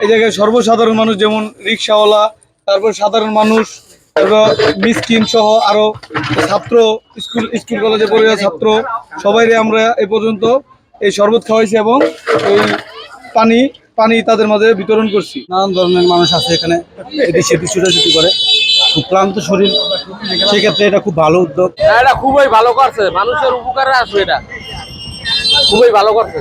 এই জায়গায় সর্বসাধারণ মানুষ যেমন রিক্সাওয়ালা তারপর সাধারণ মানুষ তারপর মিসকিন সহ আরও ছাত্র স্কুল স্কুল কলেজে পড়ে যাওয়া ছাত্র সবাইরে আমরা এ পর্যন্ত এই শরবত খাওয়াইছি এবং এই পানি পানি তাদের মাঝে বিতরণ করছি। নানান ধরনের মানুষ আছে এখানে এটি সেটি ছুটাছুটি করে। খুব ক্লান্ত শরীর। সেক্ষেত্রে এটা খুব ভালো উদ্যোগ। এটা খুবই ভালো করছে। মানুষের উপকারে আসবে এটা। খুবই ভালো করছে।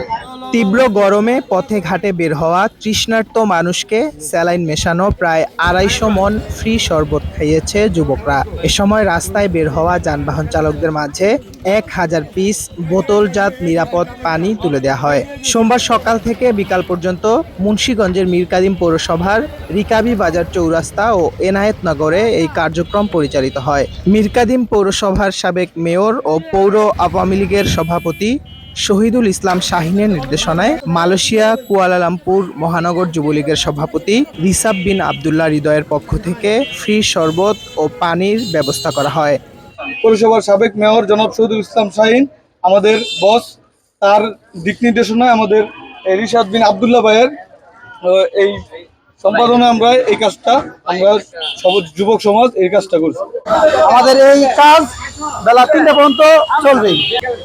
তীব্র গরমে পথে ঘাটে বের হওয়া তৃষ্ণার্ত মানুষকে স্যালাইন মেশানো প্রায় আড়াইশো মন ফ্রি শরবত খাইয়েছে যুবকরা। এ সময় রাস্তায় বের হওয়া যানবাহন চালকদের মাঝে এক হাজার পিস বোতলজাত নিরাপদ পানি তুলে দেওয়া হয়। সোমবার সকাল থেকে বিকাল পর্যন্ত মুন্সীগঞ্জের মিরকাদিম পৌরসভার রিকাবি বাজার চৌরাস্তা ও এনায়েতনগরে এই কার্যক্রম পরিচালিত হয়। মিরকাদিম পৌরসভার সাবেক মেয়র ও পৌর আওয়ামী লীগের সভাপতি শহীদুল ইসলাম শাহিনের নির্দেশনায় মালয়েশিয়া কুয়ালালামপুর মহানগর যুবলীগের সভাপতি রিসাব বিন আবদুল্লাহ হৃদয়ের পক্ষ থেকে ফ্রি শরবত ও পানির ব্যবস্থা করা হয়। পৌরসভার সাবেক মেয়র জনাব শহীদুল ইসলাম শাহিন আমাদের বস তার দিক নির্দেশনায় আমাদের এই রিশাদ বিন আবদুল্লাহ ভাইয়ের এই সম্পাদনে আমরা এই কাজটা আমরা সব যুবক সমাজ এই কাজটা করছি। আমাদের এই কাজ বেলা তিনটা পর্যন্ত চলবে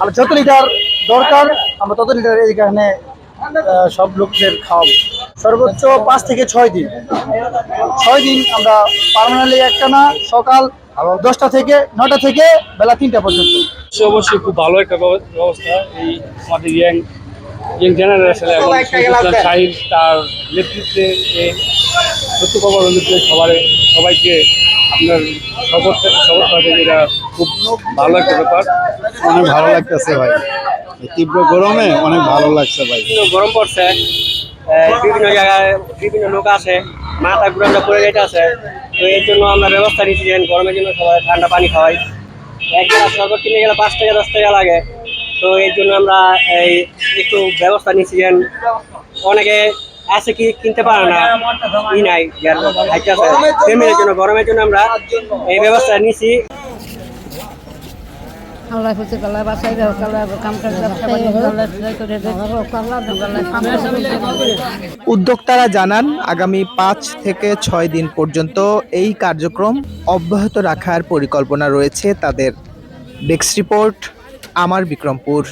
আর যত লিটার দরকার আমরা তত লিটার এইখানে আহ, সব লোকদের খাওয়াবো। সর্বোচ্চ পাঁচ থেকে ছয় দিন। ছয় দিন আমরা পার্মানেন্টলি একটা না সকাল দশটা থেকে নটা থেকে বেলা তিনটা পর্যন্ত। অবশ্যই অবশ্যই খুব ভালো একটা ব্যবস্থা। এই আমাদের ইয়াং ইয়াং জেনারেশন এবং তার নেতৃত্বে সত্য খবর নেতৃত্বে সবার সবাইকে আপনার শপথ শপথ থাকে এটা খুব ভালো একটা ব্যাপার। অনেক ভালো লাগতেছে ভাই। তীব্র গরমে অনেক ভালো লাগছে ভাই। গরম পড়ছে। বিভিন্ন জায়গায় বিভিন্ন লোক আসে মাথা ঘুরানো পড়ে যেতে আছে। তো এর জন্য আমরা ব্যবস্থা নিচ্ছি যে গরমের জন্য সবাই ঠান্ডা পানি খাওয়াই। এক গ্লাস শরবত কিনে গেলে পাঁচ টাকা দশ টাকা লাগে। তো এর জন্য আমরা এই একটু ব্যবস্থা নিচ্ছি যে অনেকে আছে কি কিনতে না নাই ফ্যামিলির জন্য, গরমের জন্য আমরা এই ব্যবস্থা সামনে উদ্যোক্তারা জানান, আগামী পাঁচ থেকে ছয় দিন পর্যন্ত এই কার্যক্রম অব্যাহত রাখার পরিকল্পনা রয়েছে তাদের। ডেস্ক রিপোর্ট, আমার বিক্রমপুর।